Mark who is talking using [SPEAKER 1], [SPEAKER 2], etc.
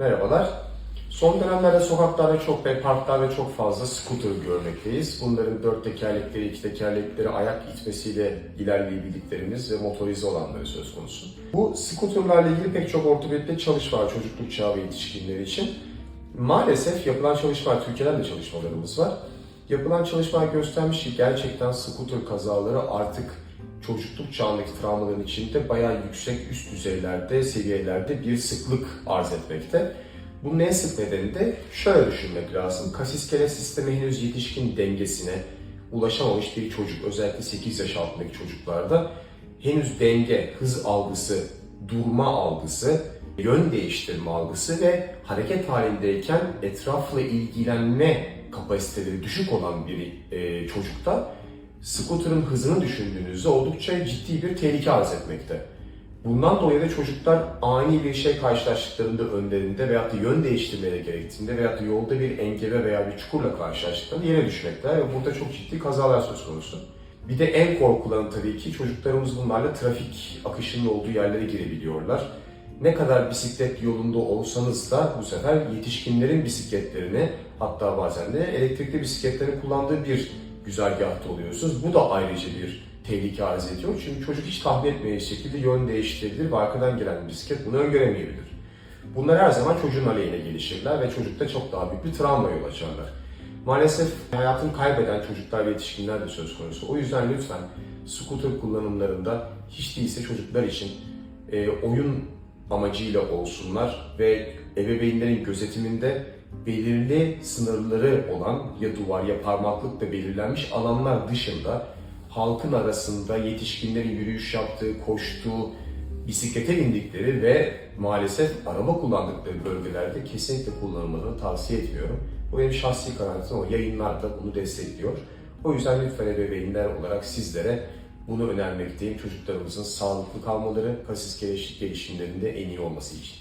[SPEAKER 1] Merhabalar. Son dönemlerde sokaklarda çok ve parklarda çok fazla scooter görmekteyiz. Bunların dört tekerlekleri, iki tekerlekleri ayak itmesiyle ilerleyebildiklerimiz ve motorize olanları söz konusu. Bu scooterlarla ilgili pek çok ortopedide çalışma var çocukluk çağı ve yetişkinler için. Maalesef yapılan çalışmalar, Türkiye'den de çalışmalarımız var. Yapılan çalışmalar göstermiş ki gerçekten scooter kazaları artık çocukluk çağındaki travmaların içinde bayağı yüksek üst düzeylerde, seviyelerde bir sıklık arz etmekte. Bunun en sık nedeni de şöyle düşünmek lazım. Kasiskele sistemi henüz yetişkin dengesine ulaşamamış bir çocuk, özellikle 8 yaş altındaki çocuklarda henüz denge, hız algısı, durma algısı, yön değiştirme algısı ve hareket halindeyken etrafla ilgilenme kapasiteleri düşük olan bir e, çocukta scooter'ın hızını düşündüğünüzde oldukça ciddi bir tehlike arz etmekte. Bundan dolayı da çocuklar ani bir şey karşılaştıklarında önlerinde veyahut da yön değiştirmeleri gerektiğinde veyahut da yolda bir engebe veya bir çukurla karşılaştıklarında yere düşmekler ve burada çok ciddi kazalar söz konusu. Bir de en korkulan tabii ki çocuklarımız bunlarla trafik akışının olduğu yerlere girebiliyorlar. Ne kadar bisiklet yolunda olsanız da bu sefer yetişkinlerin bisikletlerini hatta bazen de elektrikli bisikletlerin kullandığı bir güzergahta oluyorsunuz. Bu da ayrıca bir tehlike arz ediyor. Çünkü çocuk hiç tahmin etmeyeceği şekilde yön değiştirebilir ve arkadan gelen bisiklet bunu öngöremeyebilir. Bunlar her zaman çocuğun aleyhine gelişirler ve çocukta çok daha büyük bir travma yol açarlar. Maalesef hayatını kaybeden çocuklar ve yetişkinler de söz konusu. O yüzden lütfen scooter kullanımlarında hiç değilse çocuklar için e, oyun amacıyla olsunlar ve ebeveynlerin gözetiminde belirli sınırları olan ya duvar ya parmaklıkla belirlenmiş alanlar dışında halkın arasında yetişkinlerin yürüyüş yaptığı, koştuğu, bisiklete bindikleri ve maalesef araba kullandıkları bölgelerde kesinlikle kullanılmasını tavsiye etmiyorum. Bu benim şahsi kanaatim ama yayınlar da bunu destekliyor. O yüzden lütfen ebeveynler olarak sizlere bunu önermekteyim. Çocuklarımızın sağlıklı kalmaları, kasis gelişimlerinde en iyi olması için.